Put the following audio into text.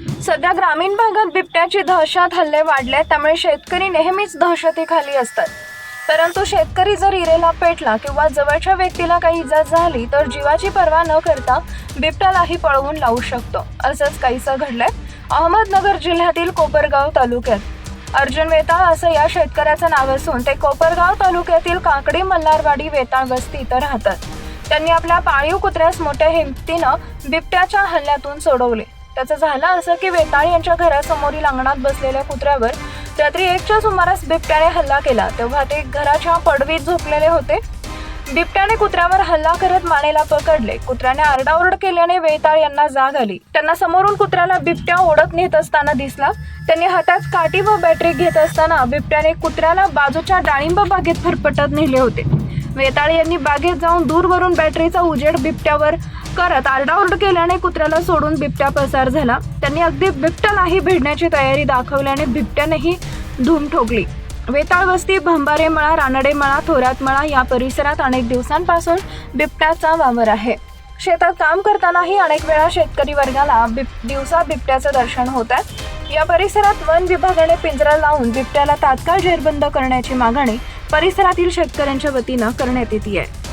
सध्या ग्रामीण भागात बिबट्याची दहशत हल्ले वाढले त्यामुळे शेतकरी नेहमीच दहशतीखाली असतात. परंतु शेतकरी जर इरेला पेटला किंवा जवळच्या व्यक्तीला काही इजा झाली तर जीवाची पर्वा न करता बिबट्यालाही पळवून लावू शकतो. असंच काहीसं घडलंय. अहमदनगर जिल्ह्यातील कोपरगाव तालुक्यात. अर्जुन वेताळ असं या शेतकऱ्याचं नाव असून ते कोपरगाव तालुक्यातील काकडी मल्हारवाडी वेताळ वस्ती इथं राहतात. त्यांनी आपल्या पाळीव कुत्र्यास मोठ्या हिमतीनं बिबट्याच्या हल्ल्यातून सोडवले. त्याचं झालं असं की वेताळ यांच्या घरासमोरील अंगणात बसलेल्या कुत्र्यावर रात्री एकच्या सुमारास बिबट्याने हल्ला केला. तेव्हा ते घराच्या पडवीत झोपलेले होते. बिबट्याने कुत्र्यावर हल्ला करत मानेला पकडले. कुत्र्याने आरडाओरड केल्याने वेताळ यांना जाग आली. त्यांना समोरून कुत्र्याला बिबट्या ओढत नेत असताना दिसला. त्यांनी हातात काठी व बॅटरी घेत असताना बिबट्याने कुत्र्याला बाजूच्या डाळिंब बागेत फरफटत नेले होते. वेताळ यांनी बागेत जाऊन दूरवरून बॅटरीचा उजेड बिबट्यावर करत आरडाओरड केल्याने कुत्र्याला सोडून बिबट्या पसार झाला. त्यांनी अगदी बिबट्यालाही भिडण्याची तयारी दाखवल्याने बिबट्यानेही धूम ठोकली. वेताळ वस्ती भंबारे मळा रानडे मळा थोरात मळा या परिसरात अनेक दिवसांपासून बिबट्याचा वावर आहे. शेतात काम करतानाही अनेक वेळा शेतकरी वर्गाला बिब दिवसा बिबट्याचं दर्शन होत आहे. या परिसरात वन विभागाने पिंजरा लावून बिबट्याला तात्काळ जेरबंद करण्याची मागणी परिसरातील शेतकऱ्यांच्या वतीनं करण्यात येते आहे.